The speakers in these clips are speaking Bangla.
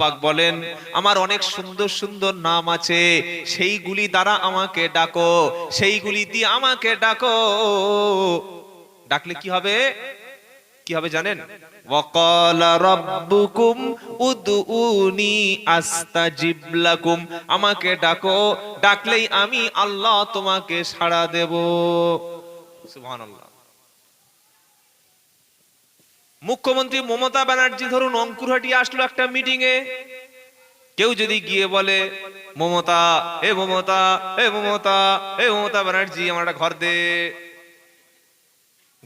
পাক বলেন, আমার অনেক সুন্দর সুন্দর নাম আছে, সেইগুলি দ্বারা আমাকে ডাকো, সেইগুলি দিয়ে আমাকে ডাকো। ডাকলে কি হবে? কি হবে জানেন? আমাকে ডাকো, ডাকলেই আমি আল্লাহ তোমাকে সাড়া দেব। সুবহানাল্লাহ। মুখ্যমন্ত্রী মমতা ব্যানার্জি ধরুন অঙ্কুরহাটি আসলো একটা মিটিং এ কেউ যদি গিয়ে বলে, মমতা, এ মমতা এ মমতা এ মমতা ব্যানার্জি, আমার ঘর দে।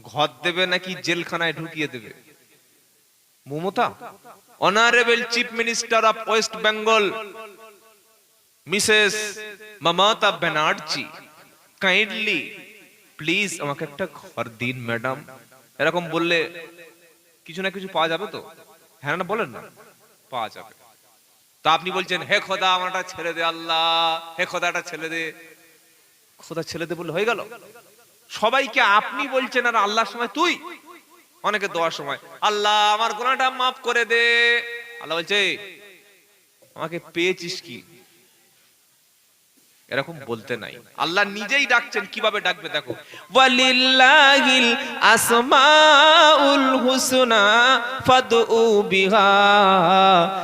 ঘর দেবে নাকি জেলখানায় ঢুকিয়ে দেবে? Mamata honourable chief minister of West Bengal Mrs Mamata Banerjee kindly please আমাকে একটা ঘর দিন ম্যাডাম এরকম বললে কিছু না কিছু পাওয়া যাবে তো? হ্যাঁ না, বলেন না। পাওয়া যাবে। তা আপনি বলছেন, হে খোদা, আমার একটা ছেড়ে দে, আল্লাহ। হে খোদা, একটা ছেলে দে। খোদা ছেলে দে বলে হয়ে গেল। সবাইকে আপনি বলছেন আর আল্লাহর সময় তুই? অনেকে দোয়ার সময়, আল্লাহ, আমার গোনাটা মাফ করে দে। আল্লাহ বলছে আমাকে পেয়েছিস কি? এরকম বলতে নাই। আল্লাহ নিজেই ডাকছেন কীভাবে ডাকবে দেখো? ওয়ালিল্লাহিল আসমাউল হুসনা ফাদউ বিহা।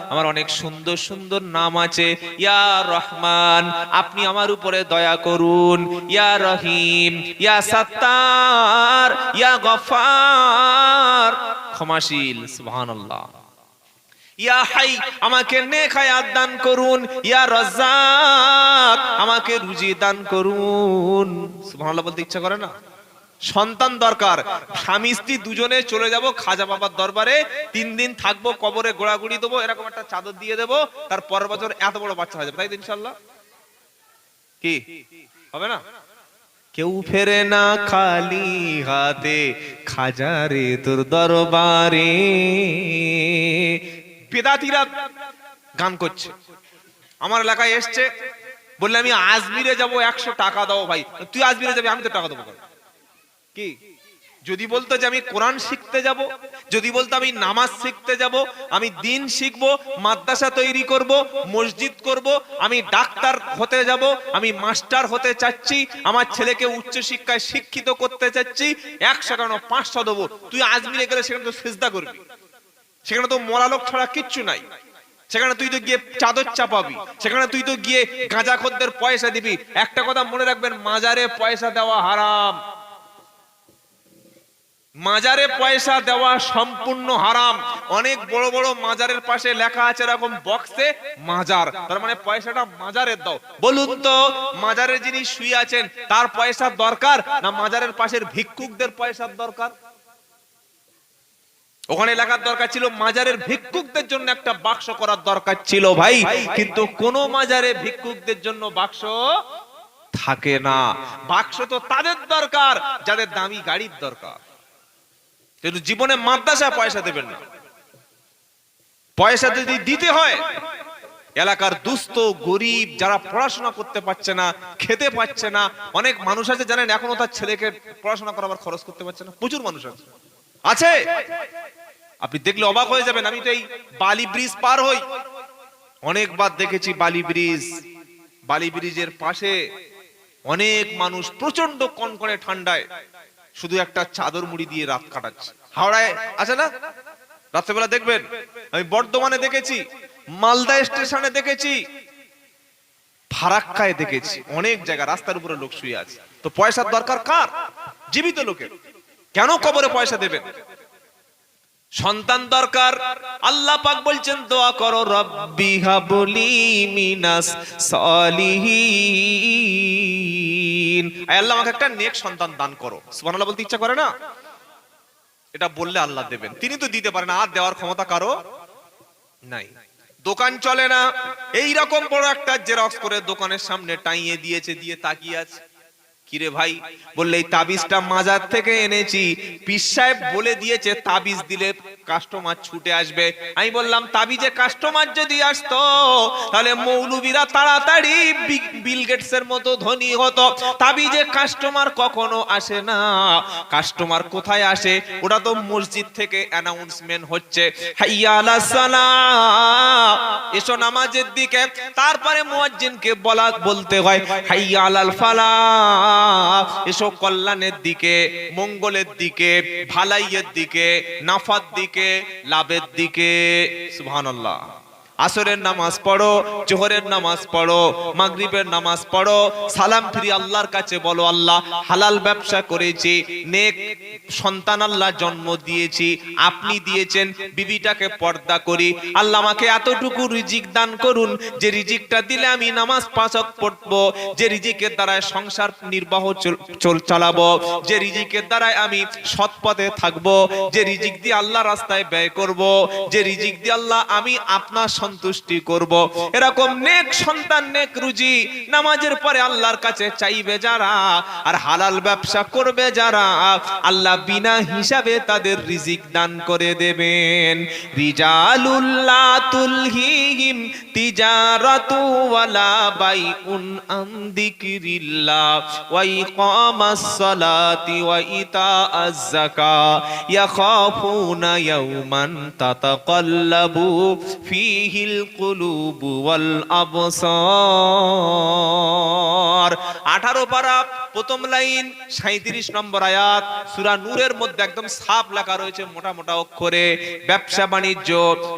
আমার অনেক সুন্দর সুন্দর নাম আছে। ইয়া রহমান আপনি আমার উপরে দয়া করুন। ইয়া রহিম ইয়া সাত্তার ইয়া গফার। ক্ষমাশীল সুবহানাল্লাহ। ইয়া হাই, আমাকে নেক হায়াত দান করুন। ইয়া রাজ্জাক, আমাকে রুজি দান করুন। সুবহানাল্লাহ বলতে ইচ্ছা করে না? সন্তান দরকার। স্বামী, স্ত্রী দুজনে চলে যাব খাজা বাবার দরবারে। তিন দিন থাকব, কবরে গোড়াগুড়ি দেবো, এরকম একটা চাদর দিয়ে দেবো। তার পরের বছর এত বড় বাচ্চা হয়ে যাবে, তাই ইনশাল্লাহ কি? হবে না? কেউ ফেরে না খালি হাতে, খাজারে তোর দরবারে। বেদাতিরা গান করছে। আমার এলাকায় এসছে, বললে আমি আজমিরে যাব, একশো টাকা দাও ভাই। তুই আজমিরে যাবি, আমি তো টাকা দেবো কি? যদি বলতো যে আমি কোরআন শিখতে যাব, যদি বলতো আমি নামাজ শিখতে যাব, আমি দিন শিখব, মাদ্রাসা তৈরি করব, মসজিদ করব, আমি ডাক্তার হতে যাব, আমি মাস্টার হতে চাচ্ছি, আমার ছেলেকে উচ্চ শিক্ষায় শিক্ষিত করতে চাচ্ছি, একশো কেন পাঁচশো দেবো। তুই আজমিরে গেলে সেখানে তো সেজদা করবি। সেখানে তো মরা লোক ছাড়া কিচ্ছু নাই। সেখানে তুই তো গিয়ে চাদর চাপাবি। সেখানে তুই তো গিয়ে গাঁজা খদ্দের পয়সা দিবি। একটা কথা মনে রাখবেন, মাজারে পয়সা দেওয়া হারাম। মাজারে পয়সা দেওয়া সম্পূর্ণ হারাম। অনেক বড় বড় মাজারের পাশে লেখা আছে এরকম বক্সে মাজার। তার মানে পয়সাটা মাজারের দাও। বলুন তো মাজারে যিনি শুয়ে আছেন, তার পয়সার দরকার না মাজারের পাশের ভিক্ষুকদের পয়সার দরকার? ওখানে লেখার দরকার ছিল মাজারের ভিক্ষুকদের জন্য একটা বাক্স করার দরকার ছিল ভাই কিন্তু কোন মাজারে ভিক্ষুকদের জন্য বাক্স থাকে না। বাক্স তো তাদের দরকার যাদের দামি গাড়ির দরকার। কিন্তু জীবনে মাদ্রাসা পয়সা দেবেন না। পয়সা যদি দিতে হয় এলাকার দুস্থ গরিব যারা পড়াশোনা করতে পারছে না খেতে পাচ্ছে না অনেক মানুষ আছে জানেন এখনও তার ছেলেকে পড়াশোনা করাবার খরচ করতে পারছে না প্রচুর মানুষ আছে। আছে? আপনি দেখলে অবাক হয়ে যাবেন, আমি তো এই বালি ব্রিজ পার হই। অনেকবার দেখেছি বালি ব্রিজ। বালি ব্রিজের পাশে অনেক মানুষ প্রচণ্ড কনকনে ঠান্ডায় শুধু একটা চাদর মুড়ি দিয়ে রাত কাটাচ্ছে। হাওড়ায় আছে না? রাত্রেবেলা দেখবেন? আমি বর্ধমানে দেখেছি, মালদা স্টেশনে দেখেছি, ফারাক্কায় দেখেছি। অনেক জায়গা, রাস্তার উপরে লোক শুয়ে আছে। তো পয়সার দরকার কার? জীবিত লোকের। কেন কবরে পয়সা দেবেন? সন্তান দরকার। আল্লাহ পাক বলছেন, দোয়া করো, রব্বি হাবলি মিনাস সলিহিন। আল্লাহ, আমাকে একটা নেক সন্তান দান করো। সুবহানাল্লাহ বলতে ইচ্ছা করে না? এটা বললে আল্লাহ দেবেন। তিনি তো দিতে পারেন, আর দেওয়ার ক্ষমতা কারও নাই। দোকান চলে না। এই রকম বড় একটা জেরক্স করে দোকানের সামনে টাইয়ে দিয়েছে, দিয়ে তাকিয়ে আছে। কিরে ভাই? বললে এই তাবিজটা মাজার থেকে এনেছি। পিস সাহেব বলে দিয়েছে তাবিজ দিলে কাস্টমার ছুটে আসবে। আমি বললাম, তাবিজে কাস্টমার যদি আসতো, তাহলে মৌলবীরা তাড়াতাড়ি বিল গেটস এর মতো ধনী হতো। তাবিজে কাস্টমার কখনো আসে না। কাস্টমার কোথায় আসে? ওটা তো মসজিদ থেকে অ্যানাউন্সমেন্ট হচ্ছে। এসো নামাজের দিকে। তারপরে মুয়াজ্জিনকে বলা, বলতে হয়, হাইয়া আলাল ফালাহ এসো কল্যাণের দিকে, মঙ্গলের দিকে, ভালাইয়ের দিকে নাফার দিকে। লাভের দিকে সুবহানাল্লাহ। আসরের নামাজ পড়ো, জোহরের নামাজ পড়ো, মাগরিবের নামাজ পড়ো, সালাম ফিরি আল্লাহর কাছে বলো, আল্লাহ, হালাল ব্যবসা করেছি, নেক সন্তান আল্লাহ জন্ম দিয়েছি, আপনি দিয়েছেন, বিবিটাকে পর্দা করি। আল্লাহ আমাকে এতটুকু রিজিক দান করুন, যে রিজিকটা দিলে আমি নামাজ পাঁচক পড়ব, যে রিজিকের দ্বারায় সংসার নির্বাহ চল- চল, চালাবো, যে রিজিকের দ্বারায় আমি সৎ পথে থাকব, যে রিজিক দিয়ে আল্লাহ রাস্তায় ব্যয় করব, যে রিজিক দিয়ে আল্লাহ আমি আপনার সন্তুষ্টি করব। এরকম নেক সন্তান, নেক রুজি নামাজের পরে আল্লাহর কাছে চাইবে যারা আর হালাল ব্যবসা করবে যারা, আল্লাহ বিনা হিসাবে তাদের রিজিক দান করে দেবেন। রিজালুল্লাহ তুলহিহিম তিজারাতু ওয়ালা বাইউন আন যিকরিল্লাহ ওয়া ওয়া ইতাআজ যাকা ইয়াখাফুনা ইয়াওমান তাতাকাল্লাবু ফীহিল কুলুবু ওয়াল আবসার। 18 পারা, প্রথম লাইন 37 নম্বর আয়াত, সূরা নূরের মধ্যে একদম সাফ লেখা রয়েছে মোটা মোটা অক্ষরে। ব্যবসা বাণিজ্য,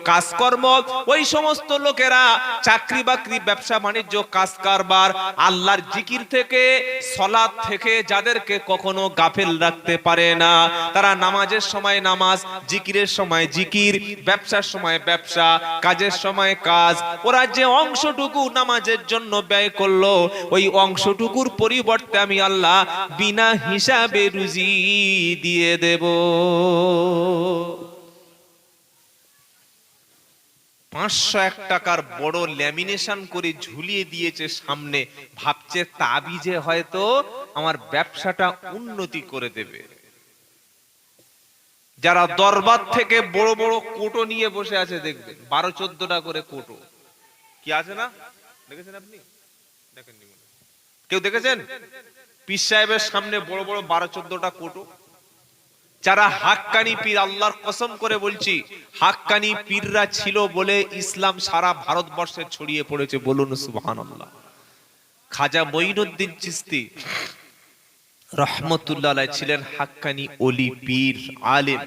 কাজকর্ম, ওই সমস্ত লোকেরা চাকরি বাকরি, ব্যবসা বাণিজ্য কাজ কারবার আল্লাহর জিকির থেকে সলাদ থেকে যাদেরকে কখনো গাফেল রাখতে পারে না। তারা নামাজের সময় নামাজ, জিকিরের সময় জিকির, ব্যবসার সময় ব্যবসা, কাজের সময় কাজ। ওরা যে অংশটুকু নামাজের জন্য ব্যয় করল, ওই অংশটুকুর পরিবর্তে আমি আল্লাহ বিনা হিসাবে রুজি দিয়ে দেব। পাঁচশো এক টাকার বড় ল্যামিনেশন করে ঝুলিয়ে দিয়েছে সামনে। ভাবছে তাবিজে হয়তো আমার ব্যবসাটা উন্নতি করে দেবে। যারা দরবার থেকে বড় বড় কোটো নিয়ে বসে আছে দেখবেন বারো, চোদ্দটা করে কোটো। কি আছে না? দেখেছেন আপনি? দেখেননি কেউ দেখেছেন? পীর সাহেবের সামনে বড় বড় বারো, চোদ্দটা কোটো। যারা হাক্কানি পীর, আল্লাহর কসম করে বলছি, হাক্কানি পীররা ছিল বলে ইসলাম সারা ভারতবর্ষে ছড়িয়ে পড়েছে। বলুন, সুবহানাল্লাহ। খাজা মঈনুদ্দিন চিস্তি রহমতুল্লাহ ছিলেন হাক্কানি ওলি, পীর, আলেম।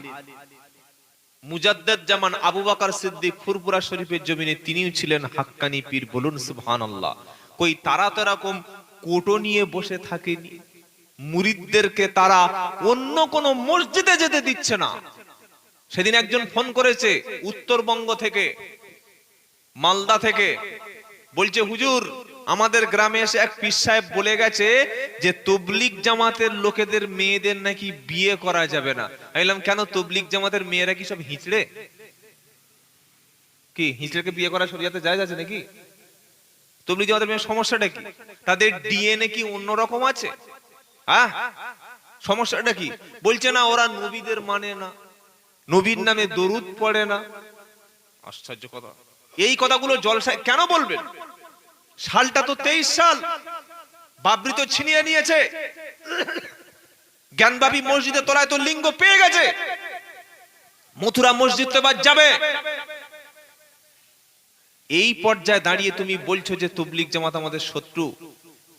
মুজাদ্দেদ জামান আবু বকর সিদ্দিক ফুরপুরা শরীফের জমিনে তিনিও ছিলেন হাক্কানি পীর বলুন সুবহানাল্লাহ। কই তারা তো এরকম কোটো নিয়ে বসে থাকেনি। মুরিদদেরকে তারা অন্য কোন মসজিদে যেতে দিচ্ছে না। সেদিন একজন ফোন করেছে উত্তরবঙ্গ থেকে, মালদা থেকে। বলছে, হুজুর আমাদের গ্রামে এসে এক পীর সাহেব বলে গেছে যে তবলিক জামাতের লোকেদের মেয়েদের নাকি বিয়ে করা যাবে না। বললাম, কেন তবলিক জামাতের মেয়েরা কি সব হিঁচড়ে? কি, হিঁচড়েকে বিয়ে করা শরীয়তে যায় আছে নাকি? তবলিক জামাতের মেয়ের সমস্যাটা কি? তাদের ডিএনএ কি অন্যরকম আছে? হ্যাঁ সমস্যাটা কি? বলছে না, ওরা নবীদের মানে না। নবীর নামে দরুদ পড়ে না। আশ্চর্য কথা। এই কথাগুলো জলসায় কেন বলবেন? সালটা তো তেইশ সাল। বাবরি তো ছিনিয়ে নিয়েছে। জ্ঞানবাবী মসজিদে তোলায় তো লিঙ্গ পেয়ে গেছে। মথুরা মসজিদ তো এবার যাবে। এই পর্যায়ে দাঁড়িয়ে তুমি বলছো যে তুবলিক জামাত আমাদের শত্রু।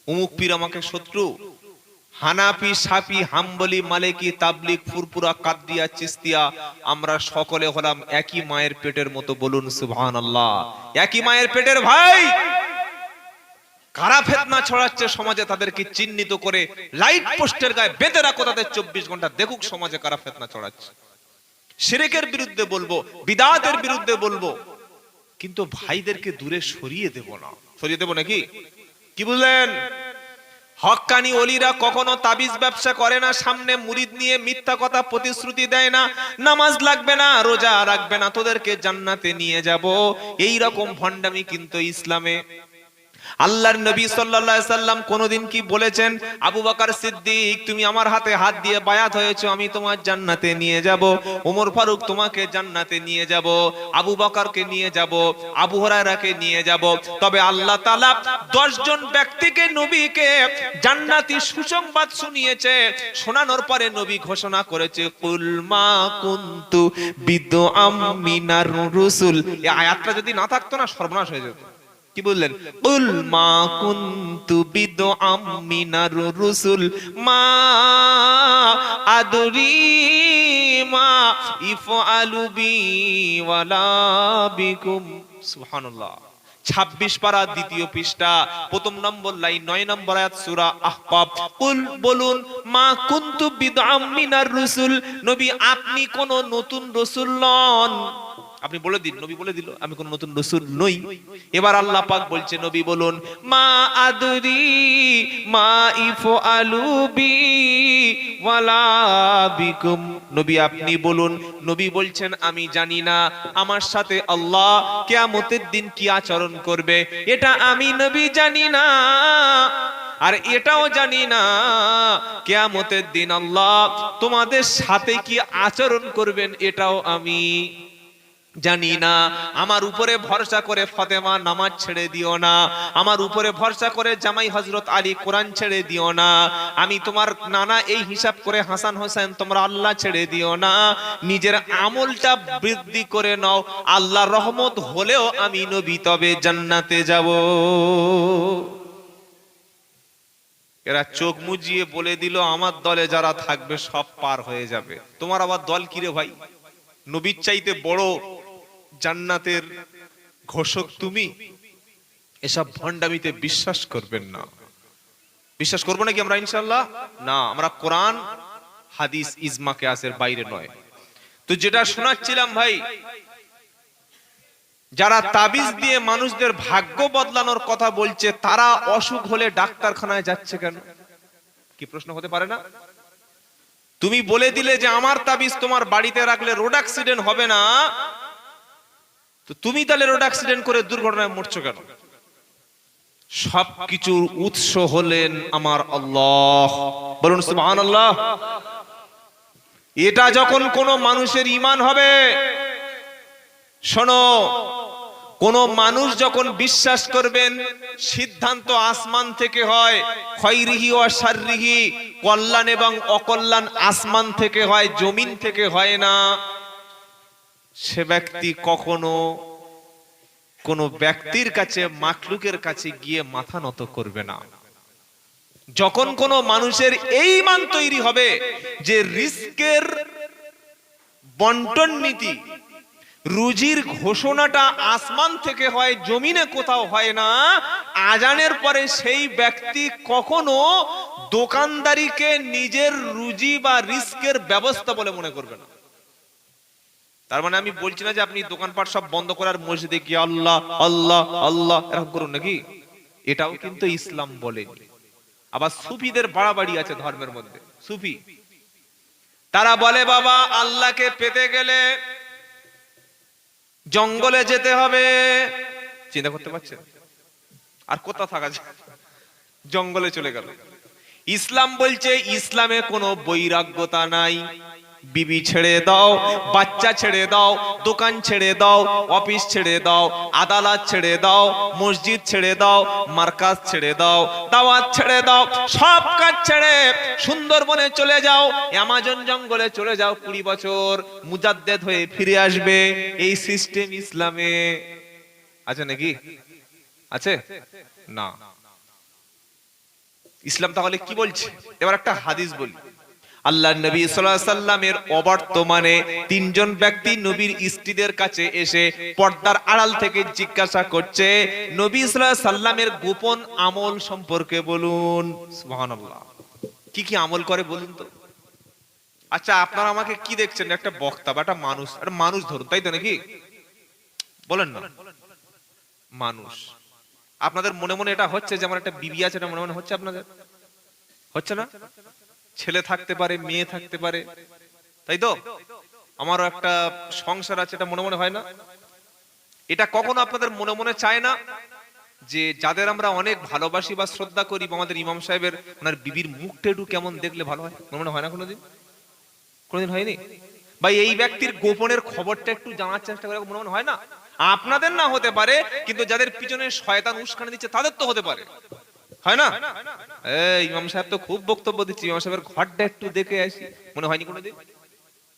অমুক পীর আমাকে শত্রু। হানাপি সাপি হাম্বলি, মালেকি তাবলিক ফুরপুরা কাদ্দিয়া, চিস্তিয়া, আমরা সকলে হলাম একই মায়ের পেটের মতো। বলুন সুবহান আল্লাহ একই মায়ের পেটের ভাই। কারা ফেতনা ছড়াচ্ছে সমাজে তাদেরকে চিহ্নিত করে? লাইট পোস্টের গায়ে বেঁধে রাখো তাদের চব্বিশ ঘণ্টা। দেখুক সমাজে কারা ফেতনা ছড়াচ্ছে। সিরেকের বিরুদ্ধে বলব, বিদাতের বিরুদ্ধে বলব, কিন্তু ভাইদেরকে দূরে সরিয়ে দেব না। সরিয়ে দেব নাকি? কি বুঝলেন হক্কানি অলিরা কখনো তাবিজ ব্যবসা করে না, সামনে মুরিদ নিয়ে মিথ্যা কথা প্রতিশ্রুতি দেয় না, নামাজ লাগবে না, রোজা রাখবে না, তোদেরকে জান্নাতে নিয়ে যাব। এই রকম ভণ্ডামি কিন্তু ইসলামে। আল্লাহর নবী আলাইহি সাল্লাম কোনোদিন কি বলেছেন, আবু বকর সিদ্দিক, তুমি আমার হাতে হাত দিয়ে বায়াত হয়েছো, আমি তোমার জান্নাতে নিয়ে যাব। ওমর ফারুক তোমাকে জান্নাতে নিয়ে যাব, আবু বকরকে নিয়ে যাব, আবু হুরায়রাকে নিয়ে যাব। তবে আল্লাহ তাআলা 10 জন ব্যক্তিকে নবীকে জান্নাতি সুসংবাদ শুনিয়েছে। শোনানোর পরে নবী ঘোষণা করেছে, কুল মা কুনতু বিদআম মিনার রুসুল। এই আয়াতটা যদি না থাকতো না, সর্বনাশ হয়ে যেত। কি বললেন? কুল মা কুনতু বিদআম মিনার রুসুল, মা আদরি মা ইফআলু বি ওয়ালা বিকুম। সুবহানাল্লাহ। 26 পারা দ্বিতীয় পৃষ্ঠা, প্রথম নম্বর লাইন, নয় নম্বর আয়াত, সূরা আহকাব কুল বলুন, মা কুনতু বিদআম মিনার রুসুল, নবী আপনি কোন নতুন রসুল নন। আপনি বলে দিন, নবী বলে দিল, আমি কোন নতুন রসুল নই। এবার আল্লাহ পাক বলছে, নবী বলুন, মা আদুরি, মা ইফো আলুবি বিকুম। নবী আপনি বলুন, নবী বলছেন, আমি জানি না, আমার সাথে আল্লাহ কিয়ামতের দিন কি আচরণ করবে, এটা আমি নবী জানি না, আর এটাও জানি না, কেয়ামতের দিন আল্লাহ তোমাদের সাথে কি আচরণ করবেন, এটাও আমি জানি না, আমার উপরে ভরসা করে ফতেমা নামাজ ছেড়ে দিও না, আমার উপরে ভরসা করে জামাই হজরত আলী কোরআন ছেড়ে দিও না, আমি তোমার নানা এই হিসাব করে হাসান হোসেন তোমরা আল্লাহ ছেড়ে দিও না, নিজের আমলটা বৃদ্ধি করে নাও, আল্লাহ রহমত হলেও আমি নবী তবে জান্নাতে যাব। এরা চোখ মুজিয়ে বলে দিল, আমার দলে যারা থাকবে সব পার হয়ে যাবে। তোমার আবার দল কিরে ভাই? নবীর চাইতে বড় জান্নাতের ঘোষক তুমি? এসব ভণ্ডামিতে বিশ্বাস করবেন না। বিশ্বাস করব নাকি আমরা ইনশাল্লাহ না, আমরা কোরআন, হাদিস, ইজমা, কেয়াসের বাইরে নয়। তো যেটা শোনাচ্ছিলাম ভাই, যারা তাবিজ দিয়ে মানুষদের ভাগ্য বদলানোর কথা বলছে, তারা অসুখ হলে ডাক্তারখানায় যাচ্ছে কেন? কি প্রশ্ন হতে পারে না? তুমি বলে দিলে যে আমার তাবিজ তোমার বাড়িতে রাখলে রোড অ্যাক্সিডেন্ট হবে না তো তুমি তাহলে রোড অ্যাক্সিডেন্ট করে দুর্ঘটনায় মরছো কেন? সবকিছুর উৎস হলেন আমার আল্লাহ। বলুন, সুবহানাল্লাহ। এটা যখন কোন মানুষের ইমান হবে, শোনো, কোন মানুষ যখন বিশ্বাস করবেন, সিদ্ধান্ত আসমান থেকে হয় খয়রিহি ও সাররিহি কল্যাণ এবং অকল্যাণ আসমান থেকে হয়, জমিন থেকে হয় না। সে ব্যক্তি কখনো কোন ব্যক্তির কাছে, মাখলুকের কাছে গিয়ে মাথা নত করবে না। যখন কোন মানুষের এই মান তৈরি হবে যে রিস্কের বন্টন নীতি, রুজির ঘোষণাটা আসমান থেকে হয়, জমিনে কোথাও হয় না, আজানের পরে সেই ব্যক্তি কখনো দোকানদারিকে নিজের রুজি বা রিস্কের ব্যবস্থা বলে মনে করবে না। তার মানে আমি বলছি না যে আপনি দোকানপাট সব বন্ধ করার মসজিদে গিয়ে আল্লাহ আল্লাহ আল্লাহ এরকম করুন নাকি? এটাও কিন্তু ইসলাম বলেনি। আবার সুফিদের বাড়াবাড়ি আছে ধর্মের মধ্যে। সুফি। তারা বলে, বাবা, আল্লাহকে পেতে গেলে জঙ্গলে যেতে হবে। চিন্তা করতে পারছেন? আর কোথা থাকা যায়? জঙ্গলে চলে গেল। ইসলাম বলছে, ইসলামে কোনো বৈরাগ্যতা নাই। বিবি ছেড়ে দাও বাচ্চা ছেড়ে দাও দোকান ছেড়ে দাও অফিস ছেড়ে দাও আদালত ছেড়ে দাও মসজিদ ছেড়ে দাও মার্কাজ ছেড়ে দাও দাওয়াত ছেড়ে দাও সব কাজ ছেড়ে সুন্দরবনে চলে যাও, অ্যামাজন জঙ্গলে চলে যাও, কুড়ি বছর মুজাদ্দেদ হয়ে ফিরে আসবে এই সিস্টেম ইসলামে। আছে নাকি? আছে? না। ইসলাম তাহলে কি বলছে? এবার একটা হাদিস বলি। আল্লাহ নবী সাল্লামের অবর্তমানে তিনজন ব্যক্তি নবীর স্ত্রীদের কাছে এসে পর্দার আড়াল থেকে জিজ্ঞাসা করছে, নবী সাল্লামের গোপন আমল সম্পর্কে বলুন। কি কি আমল করে বলুন তো। আচ্ছা আপনারা আমাকে কি দেখছেন? একটা বক্তা বা একটা মানুষ একটা মানুষ ধরুন, তাই তো নাকি? বলেন না। মানুষ। আপনাদের মনে মনে এটা হচ্ছে, যেমন একটা বিবি আছে, এটা মনে মনে হচ্ছে আপনাদের? হচ্ছে না? ছেলে থাকতে পারে, মেয়ে থাকতে পারে। তাই তো? আমারও একটা সংসার আছে, এটা মনে মনে হয় না? এটা কখনো আপনাদের মনে মনে চায় না যে যাদের আমরা অনেক ভালোবাসি বা শ্রদ্ধা করি বা আমাদের ইমাম সাহেবের, ওনার বিবির মুখটা একটু কেমন দেখলে ভালো হয়? মনে মনে হয় না কোনোদিন? কোনোদিন হয়নি? ভাই এই ব্যক্তির গোপনের খবরটা একটু জানার চেষ্টা করে, মনে মনে হয় না? আপনাদের না হতে পারে, কিন্তু যাদের পিছনে শয়তান উস্কানি দিচ্ছে, তাদের তো হতে পারে। হয় না? ইমাম সাহেব তো খুব বক্তব্য দিচ্ছে। ইমাম সাহেবের ঘরটা একটু দেখে আসি। মনে হয়নি কোনোদিন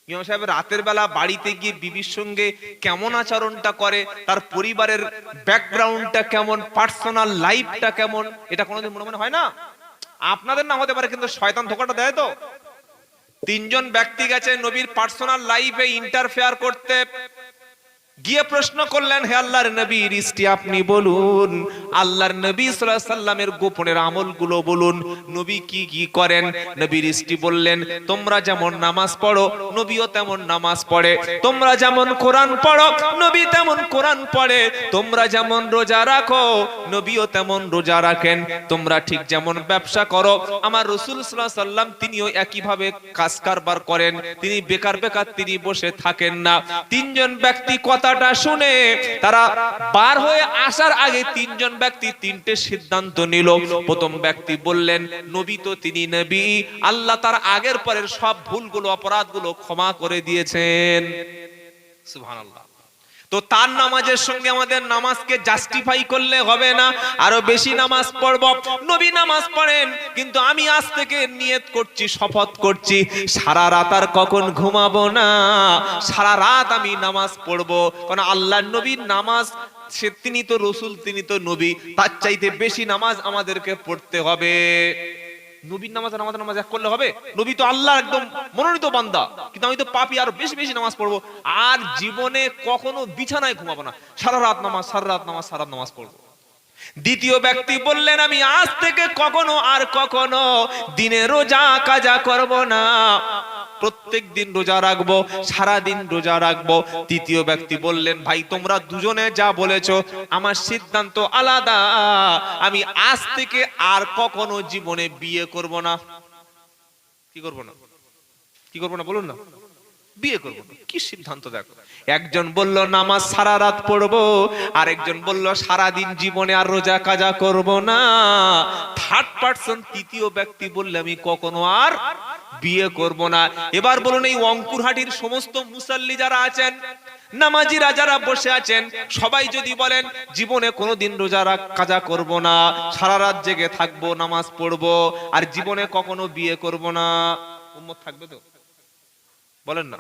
ইমাম সাহেব রাতের বেলা বাড়িতে গিয়ে বিবির সঙ্গে কেমন আচরণটা করে, তার পরিবারের ব্যাকগ্রাউন্ডটা কেমন পার্সোনাল লাইফটা কেমন, এটা কোনোদিন মনে মনে হয় না? আপনাদের না হতে পারে, কিন্তু শয়তান ধোকাটা দেয় তো। তিনজন ব্যক্তি গেছে নবীর পার্সোনাল লাইফে ইন্টারফেয়ার করতে। গিয়ে প্রশ্ন করলেন, হে আল্লাহর নবী রিস্টি আপনি বলুন। আল্লাহর নবী সাল্লাল্লাহু সাল্লামের গোপনের আমলগুলো বলুন। নবী কি কি করেন? নবী রিস্টি বললেন, তোমরা যেমন নামাজ পড়ো, নবীও তেমন নামাজ পড়ে। তোমরা যেমন কোরআন পড়ো, নবী তেমন কোরআন পড়ে। তোমরা যেমন রোজা রাখো, নবীও তেমন রোজা রাখেন। তোমরা ঠিক যেমন ব্যবসা করো। আমার রসুল আলাইহি সাল্লাম তিনিও একইভাবে কাজ কারবার করেন। তিনি বেকার বেকার তিনি বসে থাকেন না। তিনজন ব্যক্তি কথাটা শুনে তারা পার হয়ে আসার আগে তিনজন ব্যক্তি তিনটে সিদ্ধান্ত নিল। প্রথম ব্যক্তি বললেন, নবী তো তিনি নবী। আল্লাহ তার আগের পরের সব ভুলগুলো, অপরাধগুলো ক্ষমা করে দিয়েছেন। সুবহানাল্লাহ। তো তার নামাজের সঙ্গে আমাদের নামাজকে জাস্টিফাই করলে হবে না। আরও বেশি নামাজ পড়ব। নবী নামাজ পড়েন, কিন্তু আমি আজ থেকে নিয়ত করছি, শপথ করছি, সারা রাত আর কখন ঘুমাবো না? সারা রাত আমি নামাজ পড়ব। কারণ আল্লাহ নবীর নামাজ, সে তিনি তো রসুল, তিনি তো নবী, তার চাইতে বেশি নামাজ আমাদেরকে পড়তে হবে। নবীর নামাজ আমাদের নামাজ এক করলে হবে? নবী তো আল্লাহ একদম মনোনীত বান্দা। কিন্তু আমি তো পাপি, আর বেশি বেশি নামাজ পড়ব। আর জীবনে কখনো বিছানায় ঘুমাবো না। সারা রাত নামাজ সারা রাত নামাজ সারা নামাজ পড়ব। দ্বিতীয় ব্যক্তি বললেন, আমি আজ থেকে কখনো আর কখনো দিনে রোজা কাজা করব না। প্রত্যেক দিন রোজা রাখব, সারা দিন রোজা রাখব। তৃতীয় ব্যক্তি বললেন, ভাই, তোমরা দুজনে যা বলেছ, আমার সিদ্ধান্ত আলাদা। আমি আজ থেকে আর কখনো জীবনে বিয়ে করব না। কি করব না? কি করব না? বলুন না। বিয়ে করব কি সিদ্ধান্ত দেখো? একজন বলল, নামাজ সারা রাত পড়ব। আরেকজন বলল সারা দিন জীবনে আর রোজা কাজা করব না। থার্ড পার্সন তৃতীয় ব্যক্তি বললে, আমি কখনো আর বিয়ে করব না। এবার বলুন, এই অঙ্কুরহাটির সমস্ত মুসাল্লি যারা আছেন, নামাজিরা যারা বসে আছেন, সবাই যদি বলেন, জীবনে কোনোদিন রোজা রাখ, কাজা করব না, সারা রাত জেগে থাকব, নামাজ পড়ব, আর জীবনে কখনো বিয়ে করব না। উম্মত থাকবে তো? বলেন না।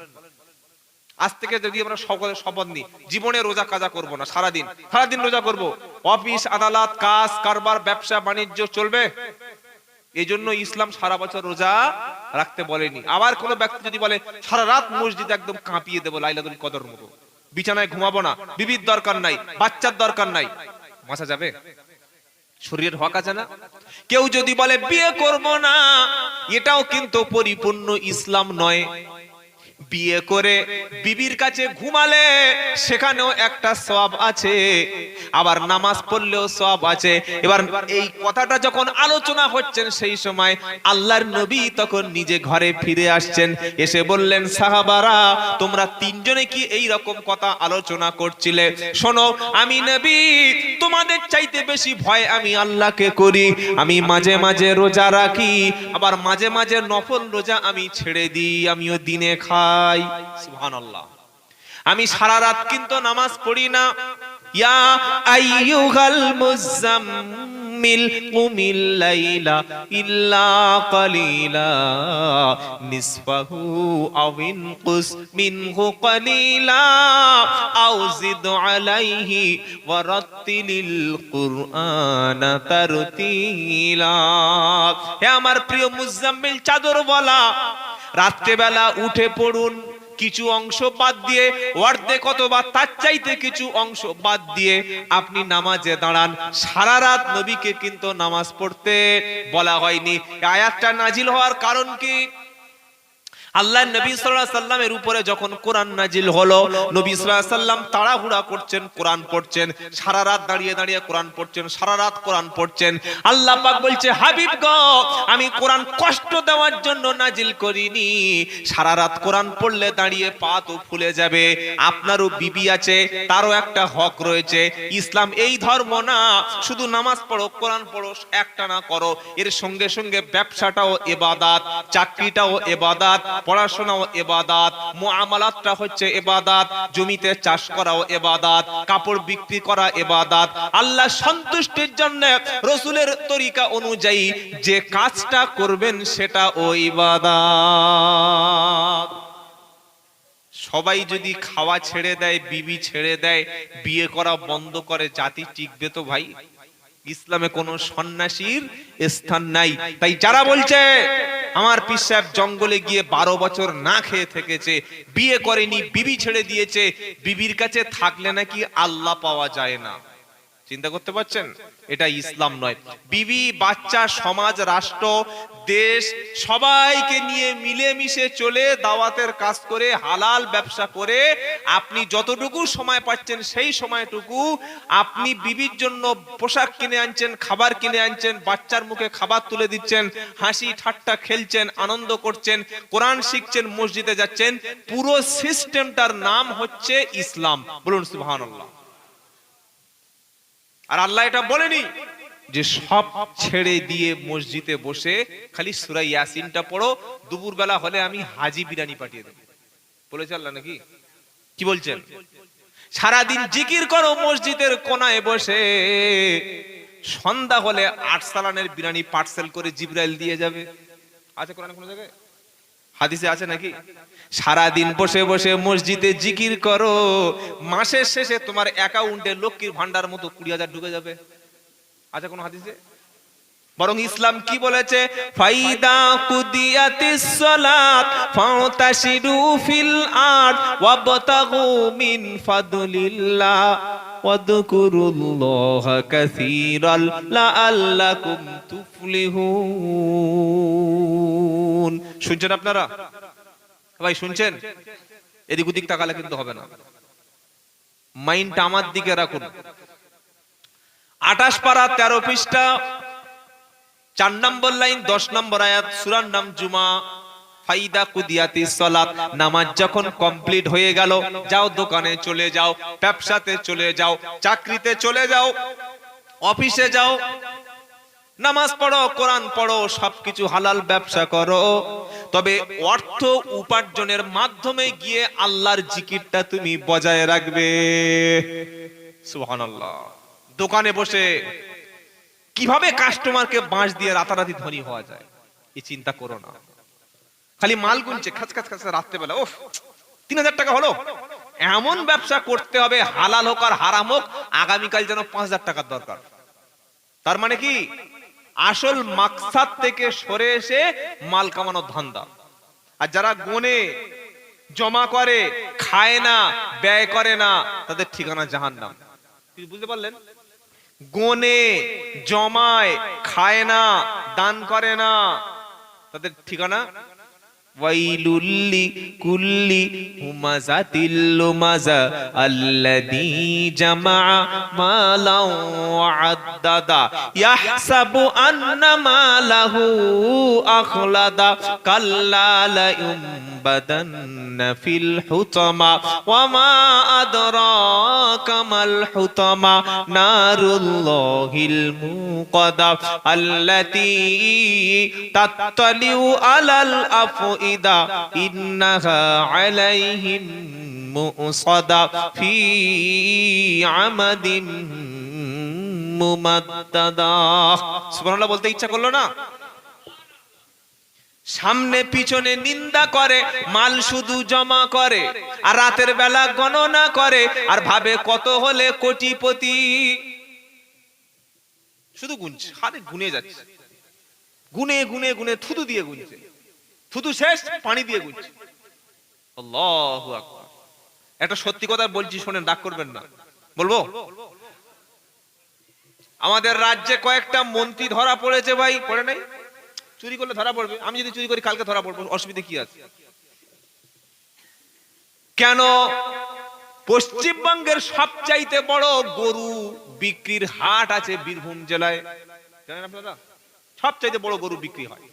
আজ থেকে যদি আমরা সকলে শপথ নিই, জীবনে রোজা কাজা করব না, সারাদিন। সারাদিন রোজা করব। অফিস, আদালত, কাজ, কারবার, ব্যবসা, বাণিজ্য চলবে। এই জন্য ইসলাম সারা বছর রোজা রাখতে বলেনি। আবার কোন ব্যক্তি যদি বলে, সারা রাত মসজিদ একদম কাঁপিয়ে দেবো লাইলাদুল কদর মতো। বিছানায় ঘুমাবো না, বিবির দরকার নাই, বাচ্চার দরকার নাই। বাঁচা যাবে? শরীরের হক আছে না? কেউ যদি বলে, বিয়ে করব না। এটাও কিন্তু পরিপূর্ণ ইসলাম নয়। বিয়ে করে বিবির কাছে ঘুমালে সেখানেও একটা সব আছে। আবার নামাজ পড়লেও সব আছে। এবার এই কথাটা যখন আলোচনা হচ্ছেন সেই সময় আল্লাহর নবী তখন নিজে ঘরে ফিরে আসছেন। এসে বললেন, সাহাবারা, তোমরা তিনজনে কি এই রকম কথা আলোচনা করছিলে? শোনো, আমি নবী, তোমাদের চাইতে বেশি ভয় আমি আল্লাহকে করি। আমি মাঝে মাঝে রোজা রাখি, আবার মাঝে মাঝে নফল রোজা আমি ছেড়ে দিই। আমিও দিনে খাই। সুবহানাল্লাহ। আমি সারা রাত কিন্তু নামাজ পড়ি না। ইয়া আইয়ুহাল মুজাম্মিল কুমিল লাইলা ইল্লা নিসফাহু আও ইনকুস মিনহু আও জিদ আলাইহি ওয়া রাত্তিলিল কুরআনা তারতিলা। হে আমার প্রিয় মুজাম্মিল চাদর বলা রাত্রেবেলা উঠে পড়ুন, কিছু অংশ বাদ দিয়ে অর্ধেক অথবা তার চাইতে কিছু অংশ বাদ দিয়ে আপনি নামাজে দাঁড়ান। সারা রাত নবীকে কিন্তু নামাজ পড়তে বলা হয়নি। আয়াতটা নাজিল হওয়ার কারণ কি? আল্লাহ নবী সাল্লাল্লাহু সাল্লামের উপরে যখন কোরআন নাজিল হলো, নবী সাল্লাল্লাহু সাল্লাম তাড়াহুড়া করছেন, কোরআন পড়ছেন, সারা রাত দাঁড়িয়ে দাঁড়িয়ে কোরআন পড়ছেন, সারা রাত কোরআন পড়ছেন। আল্লাহ পাক বলছে, হাবিব গো, আমি কোরআন কষ্ট দেওয়ার জন্য নাজিল করিনি। সারা রাত কোরআন পড়লে দাঁড়িয়ে পা তো ফুলে যাবে। আপনারও বিবি আছে, তারও একটা হক রয়েছে। ইসলাম এই ধর্ম না, শুধু নামাজ পড়ো, কোরআন পড়ো একটা না করো। এর সঙ্গে সঙ্গে ব্যবসাটাও এবাদাত, চাকরিটাও এবাদাত পড়াশোনাও এবাদাত, মুআমালাতটা হচ্ছে এবাদাত, জমিতে চাষ করাও এবাদাত, কাপড় বিক্রি করা এবাদাত। আল্লাহ সন্তুষ্টির জন্য রসুলের তরিকা অনুযায়ী যে কাজটা করবেন সেটা ও ইবাদাত। সবাই যদি খাওয়া ছেড়ে দেয়, বিবি ছেড়ে দেয়, বিয়ে করা বন্ধ করে, জাতি টিকবে তো ভাই। ইসলামে কোন সন্ন্যাসীর স্থান নাই। তাই যারা বলছে আমার পিসাব জঙ্গলে গিয়ে বারো বছর না খেয়ে থেকেছে, বিয়ে করেনি, বিবি ছেড়ে দিয়েছে, বিবির কাছে থাকলে নাকি আল্লাহ পাওয়া যায় না। চিন্তা করতে পারছেন? এটা ইসলাম নয়। বিবি, বাচ্চা, সমাজ, রাষ্ট্র, দেশ, সবাইকে নিয়ে মিলেমিশে চলে দাওয়াতের কাজ করে, হালাল ব্যবসা করে, আপনি যতটুকু সময় পাচ্ছেন সেই সময়টুকু আপনি বিবির জন্য পোশাক কিনে আনছেন, খাবার কিনে আনছেন, বাচ্চার মুখে খাবার তুলে দিচ্ছেন, হাসি ঠাট্টা খেলছেন, আনন্দ করছেন, কোরআন শিখছেন, মসজিদে যাচ্ছেন, পুরো সিস্টেমটার নাম হচ্ছে ইসলাম। বলুন, সুবহানাল্লাহ। আর আল্লাহ এটা বলেনি যে সব ছেড়ে দিয়ে মসজিদে বসে খালি সুরাই ইয়াসিনটা পড়ো দুপুর বেলা হলে আমি হাজি বিরিয়ানি পাঠিয়ে দেবো। বলেছে আল্লাহ নাকি? কি বলছেন? সারাদিন জিকির করো মসজিদের কোনায় বসে, সন্ধ্যা হলে আট সালানের বিরিয়ানি পার্সেল করে জিব্রাইল দিয়ে যাবে। আছে কোরআনে কোনো জায়গায়? হাদিসে আছে নাকি? সারা দিন বসে বসে মসজিদে জিকির করো। মাসের শেষে তোমার অ্যাকাউন্টে লক্ষ্মীর ভান্ডার মতো কুড়ি হাজার ঢুকে যাবে। আছে কোন হাদিসে? বরং ইসলাম কি বলেছে? ফাইদা কুদিয়াতিস সালাত ফাতাশিরু ফিল আরদ ওয়াবতাগু মিন ফাদলিল্লাহ ওয়াদকুরুল্লাহ কাসীরাল লাআল্লাকুম তুফলিহুন। শুনছেন আপনারা? ভাই, শুনছেন? এদিক ওদিক তাকালে কিন্তু হবে না। মাইন্ডটা আমার দিকে রাখুন। আঠাশ পারা তেরো পৃষ্ঠা, চার নম্বর লাইন, দশ নম্বর আয়াত, সুরার নাম জুমা, ফাইদা কুদিয়াতি সলাত, নামাজ যখন কমপ্লিট হয়ে গেল, যাও দোকানে চলে যাও, ব্যবসাতে চলে যাও, চাকরিতে চলে যাও, অফিসে যাও নামাজ পড়ো, কোরআন পড়ো, সবকিছু হালাল ব্যবসা করো। তবে অর্থ উপার্জনের মাধ্যমে গিয়ে আল্লাহর জিকিরটা তুমি বজায় রাখবে। সুবহানাল্লাহ। দোকানে বসে কীভাবে কাস্টমারকে বাঁশ দিয়ে রাতারাতি ধনী হওয়া যায় এই চিন্তা করো না। খালি মাল গুনছে, খাচ খাচ খাচ, রাত্রেবেলা, ওফ, তিন হাজার টাকা হলো। এমন ব্যবসা করতে হবে, হালাল হোক আর হারাম হোক, আগামীকাল যেন পাঁচ হাজার টাকার দরকার। তার মানে কি? আসল মাকসাদ থেকে সরে এসে মাল কামানোর ধান্দা। আর যারা গুনে, জমা করে, খায় না, ব্যয় করে না, তাদের ঠিকানা জাহান নাম বুঝতে পারলেন? গনে, জমায়, খায় না, দান করে না, তাদের ঠিকানা ওয়াইলুল্লি কুল্লি হুমাজাতিল লুমাজা আল্লাযী জামা মালাও আদাদা ইয়াহসাবু আন্না মালাহু আখলাদা কাল্লা লা ইউমবাদান্না ফিল হুতামা ওয়া মা আদরাকা মাল হুতামা নারুল্লাহিল মুকাদা আল্লাতী তাত্তালিউ আলাল আফওয়া الأفئدة إنها عليهم مؤصدة في عمد মুমাদ্দাদা সুবহানাল্লাহ বলতে ইচ্ছা করলো না সামনে পিছনে নিন্দা করে মাল শুধু জমা করে আর রাতের বেলা গণনা করে আর ভাবে কত হলে কোটিপতি শুধু গুনছে হাতে গুনে যাচ্ছে গুনে গুনে গুনে থুতু দিয়ে গুনছে থুতু শেষ, পানি দিয়ে গুনছে আল্লাহু আকবার। একটা সত্যি কথা বলছি, শোনেন, রাগ করবেন না। বলব? আমাদের রাজ্যে কয়েকটা মন্ত্রী ধরা পড়েছে ভাই, পড়ে নাই? চুরি করলে ধরা পড়বে। আমি যদি চুরি করি, কালকে ধরা পড়ব, অসুবিধা কি আছে? কেন পশ্চিমবঙ্গের সবচাইতে বড় গরু বিক্রির হাট আছে বীরভূম জেলায়? জানেন আপনারা? সবচাইতে বড় গরু বিক্রি হয়।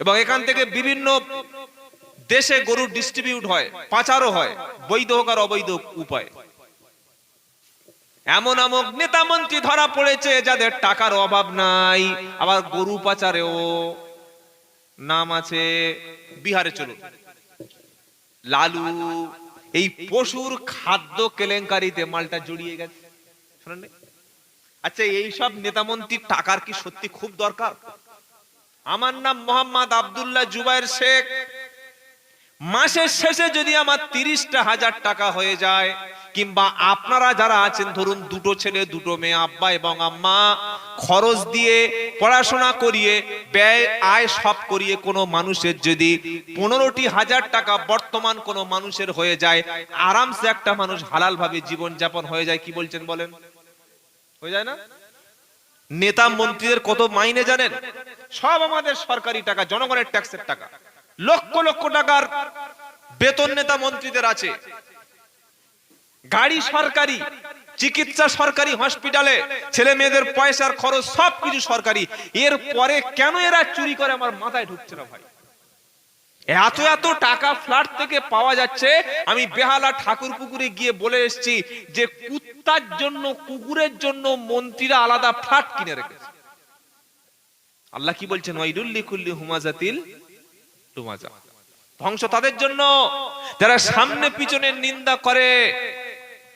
এবং এখান থেকে বিভিন্ন দেশে গরু ডিস্ট্রিবিউট হয়, পাচারও হয়, বৈধ হোক আর অবৈধ উপায়। এমন এমন নেতা মন্ত্রী ধরা পড়েছে যাদের টাকার অভাব নাই, আবার গরু পাচারেও নাম আছে বিহারে চলুন। লালু, এই পশুর খাদ্য কেলেঙ্কারিতে মালটা জড়িয়ে গেছে। আচ্ছা এই সব নেতামন্ত্রীর টাকার কি সত্যি খুব দরকার? আমার নাম মোহাম্মদ আব্দুল্লাহ জুবাইর শেখ। মাসের শেষে যদি আমার তিরিশটা হাজার টাকা হয়ে যায়, কিংবা আপনারা যারা আছেন, ধরুন দুটো ছেলে, দুটো মেয়ে, আব্বা এবং আম্মা, খরচ দিয়ে পড়াশোনা করিয়ে, ব্যয়, আয় সব করিয়ে কোনো মানুষের যদি পনেরোটি হাজার টাকা বর্তমান কোনো মানুষের হয়ে যায়, আরামসে একটা মানুষ হালাল ভাবে জীবন হয়ে যায়, কি বলছেন বলেন? হয়ে যায় না? নেতা মন্ত্রীদের কত মাইনে জানেন? সব আমাদের সরকারি টাকা, জনগণের ট্যাক্সের টাকা। লক্ষ লক্ষ টাকার বেতন নেতা মন্ত্রীদের আছে। গাড়ি সরকারি, চিকিৎসা সরকারি, হসপিটালে ছেলে মেয়েদের পয়সার খরচ সবকিছু সরকারি। এর পরে কেন এরা চুরি করে? আমার মাথায় ঢুকছে না ভাই। এত এত টাকা ফ্ল্যাট থেকে পাওয়া যাচ্ছে, আমি বেহালা ঠাকুর পুকুরে গিয়ে বলে এসেছি যে কুত্তার জন্য, কুকুরের জন্য মন্ত্রীরা আলাদা ফ্ল্যাট কিনে রেখেছে। আল্লাহ কি বলছেন? ওয়াইদুল্লি কুল্লি হুমাজাতিল টুমাজা ধ্বংস তাদের জন্য। যারা সামনে পিছনে নিন্দা করে,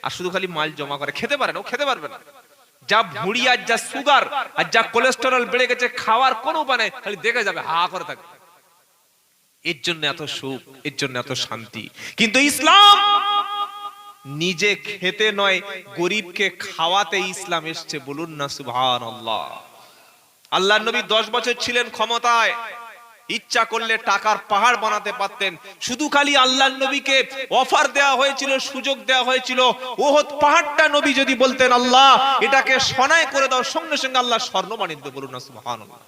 আর শুধু খালি মাল জমা করে, খেতে পারে না, ও খেতে পারবে না। যা ভুঁড়ি আর যা সুগার আর যা কোলেস্টেরল বেড়ে গেছে, খাওয়ার কোনো উপায় নেই, খালি দেখে যাবে, হা করে থাকবে। এর জন্য এত সুখ, এর জন্য এত শান্তি। কিন্তু ইসলাম নিজে খেতে নয়, গরিবকে খাওয়াতে ইসলাম এসছে, বলুন না সুভান আল্লাহ আল্লাহ নবী দশ বছর ছিলেন ক্ষমতায়, ইচ্ছা করলে টাকার পাহাড় বানাতে পারতেন, শুধু খালি আল্লাহ নবীকে অফার দেওয়া হয়েছিল, সুযোগ দেওয়া হয়েছিল, ওহত পাহাড়টা নবী যদি বলতেন, আল্লাহ, এটাকে সনায় করে দাও, সঙ্গে সঙ্গে আল্লাহ স্বর্ণ দিতে বলুন না সুবহানাল্লাহ।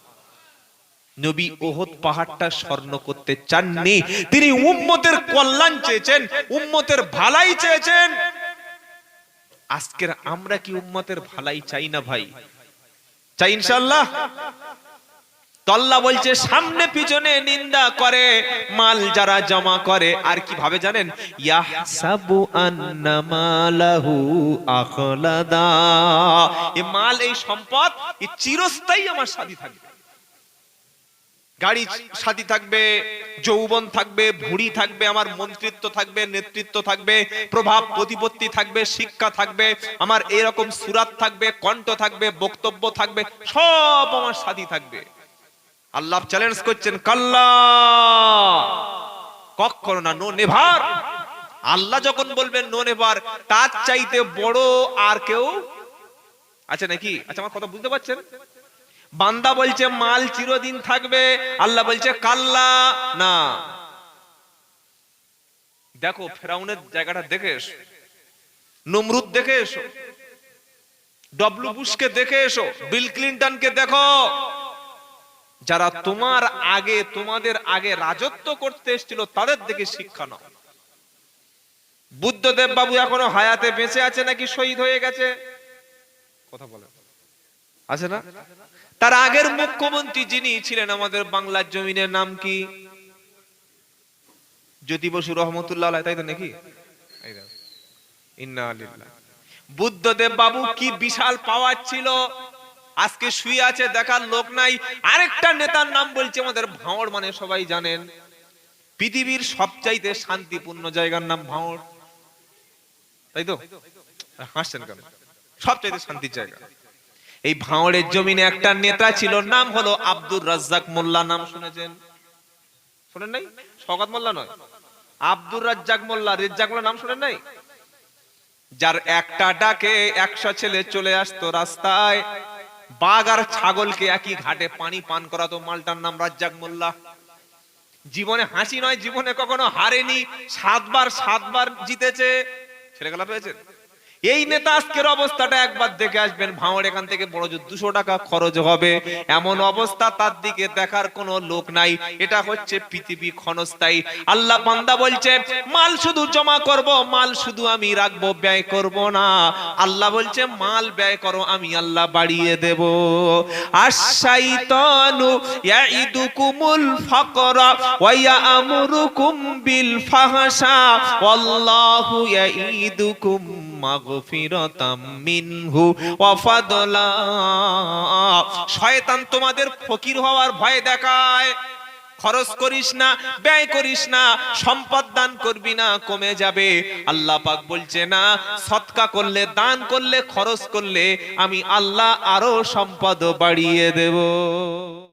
নবী ওহদ পাহাড়টা স্বর্ণ করতে চাননি। তিনি উম্মতের কল্যাণ চেয়েছেন, উম্মতের ভালাই চেয়েছেন। আজকের আমরা কি উম্মতের ভালাই চাই না ভাই? চাই ইনশাল্লাহ তল্লা বলছে, সামনে পিছনে নিন্দা করে, মাল যারা জমা করে। আর কি ভাবে জানেন? ইয়াহসাবু আন্না মালাহু আখলাদা। এই মাল, এই সম্পদ, এই চিরস্থায়ী আমার সাথী থাকবে। গাড়ি সাথী থাকবে, যৌবন থাকবে, ভুঁড়ি থাকবে, আমার মন্ত্রিত্ব থাকবে, নেতৃত্ব থাকবে, প্রভাব প্রতিপত্তি থাকবে, শিক্ষা থাকবে, আমার এরকম সুরাত থাকবে, কণ্ঠ থাকবে, বক্তব্য থাকবে, সব আমার সাথী থাকবে। আল্লাহ চ্যালেঞ্জ করছেন, কাল্লা! কখনো না, নো নেভার। আল্লাহ যখন বলবেন, নো নেভার, তার চাইতে বড় আর কেউ আছে নাকি? আচ্ছা আমার কথা বুঝতে পারছেন? বান্দা বলছে, মাল চিরদিন থাকবে। আল্লাহ বলছে, কাল্লা, না। দেখো, ফেরাউনের জায়গাটা দেখে এসো। নমরুদ দেখে এসো। ডব্লু বুশকে দেখে এসো। বিল ক্লিন্টনকে দেখো। যারা তোমার আগে, তোমাদের আগে রাজত্ব করতে এসেছিল, তাদের দিকে শিক্ষা নাও। বুদ্ধদেব বাবু এখনও হায়াতে বেঁচে আছে নাকি, শহীদ হয়ে গেছে? কথা বলে আছে না? তার আগের মুখ্যমন্ত্রী যিনি ছিলেন আমাদের বাংলার জমিনের নাম কি? জ্যোতি বসু রহমতুল্লাহ তাই তো নাকি। বুদ্ধদেব বাবু কি বিশাল পাওয়ার ছিল। আজকে শুয়ে আছে, দেখার লোক নাই। আরেকটা নেতার নাম বলছে, আমাদের ভাঁড় মানে সবাই জানেন। পৃথিবীর সবচাইতে শান্তিপূর্ণ জায়গার নাম ভাঁড় তাই তো? হাসছেন কেন? সবচাইতে শান্তির জায়গা। এই ভাঁড়ের জমিনে একটা নেতা ছিল, নাম হলো আব্দুর রাজ্জাক মোল্লা, নাম শুনেছেন? শোনেন নাই? শওকত মোল্লা নয়। আব্দুর রাজ্জাক মোল্লা, রেজ্জাক মোল্লা নাম শুনেন নাই? যার একটা ডাকে একশো ছেলে চলে আসতো রাস্তায়, বাঘ আর ছাগলকে একই ঘাটে পানি পান করাতো মালটার নাম রাজ্জাক মোল্লা। জীবনে হাসি নয়, জীবনে কখনো হারেনি, সাতবার সাতবার জিতেছে। ছেলেগুলা পেয়েছেন? এই নেতা আজকের অবস্থাটা একবার দেখে আসবেন, ভাঙড় এখান থেকে বড় যে দুশো টাকা খরচ হবে, এমন অবস্থা তার দিকে দেখার কোনো লোক নাই। এটা হচ্ছে পৃথিবী ক্ষণস্থায়ী। আল্লাহ বান্দা বলছে, মাল শুধু জমা করব, মাল শুধু আমি রাখব, ব্যয় করব না। আল্লাহ বলছে, মাল ব্যয় করো, আমি আল্লাহ বাড়িয়ে দেব। আশাইতানু ইয়াইদুকুমুল ফাকরা ওয়া ইয়ামুরুকুম বিল ফাহশা, ওয়াল্লাহু ইয়াইদুকুম মিনহু শয়তান তোমাদের ফকির হওয়ার ভয় দেখায়। খরচ করিস না, ব্যয় করিস না, সম্পদ দান করবি না, কমে যাবে। আল্লাহ পাক বলছে, না, সৎকা করলে, দান করলে, খরচ করলে আমি আল্লাহ আরও সম্পদ বাড়িয়ে দেব।